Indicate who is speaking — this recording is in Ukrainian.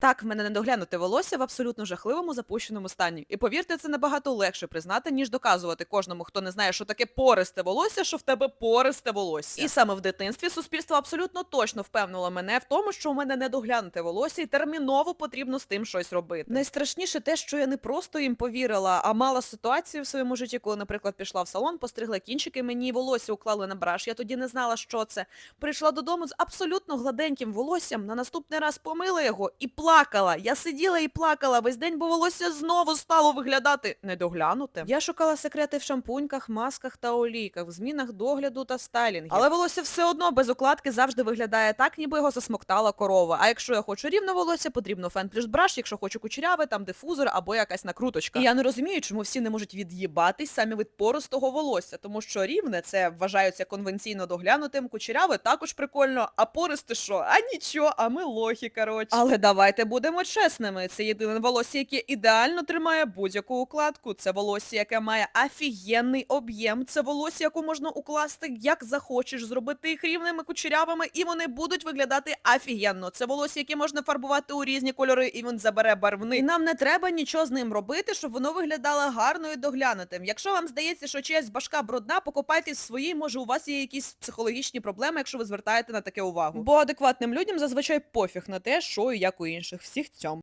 Speaker 1: Так, в мене не доглянути волосся в абсолютно жахливому запущеному стані. І повірте, це набагато легше признати, ніж доказувати кожному, хто не знає, що таке пористе волосся, що в тебе пористе волосся. І саме в дитинстві суспільство абсолютно точно впевнило мене в тому, що у мене недоглянуте волосся і терміново потрібно з тим щось робити. Найстрашніше те, що я не просто їм повірила, а мала ситуацію в своєму житті, коли, наприклад, пішла в салон, постригла кінчики, мені волосся уклали на браш. Я тоді не знала, що це. Прийшла додому з абсолютно гладеньким волоссям, на наступний раз помила його і плакала. Я сиділа і плакала весь день, бо волосся знову стало виглядати недоглянуте. Я шукала секрети в шампуньках, масках та олійках, в змінах догляду та стайлінгів. Але волосся все одно без укладки завжди виглядає так, ніби його засмоктала корова. А якщо я хочу рівне волосся, потрібно фен плюс браш, якщо хочу кучеряве, там дифузор або якась накруточка. І я не розумію, чому всі не можуть від'їбатись саме від поростого волосся, тому що рівне це вважаються конвенційно доглянутим, кучеряве також прикольно, а пористе що? А нічого, а ми лохи, коротше. Але давайте будемо чесними. Це єдине волосся, яке ідеально тримає будь-яку укладку. Це волосся, яке має офігенний об'єм. Це волосся, яку можна укласти як захочеш, зробити їх рівними кучерявими, і вони будуть виглядати офігенно. Це волосся, яке можна фарбувати у різні кольори, і він забере барвник. І нам не треба нічого з ним робити, щоб воно виглядало гарно і доглянутим. Якщо вам здається, що чиясь башка брудна, покопайтесь в своїй, може у вас є якісь психологічні проблеми, якщо ви звертаєте на таке увагу. Бо адекватним людям зазвичай пофіг на те, що і як у інших. Всіх цьом.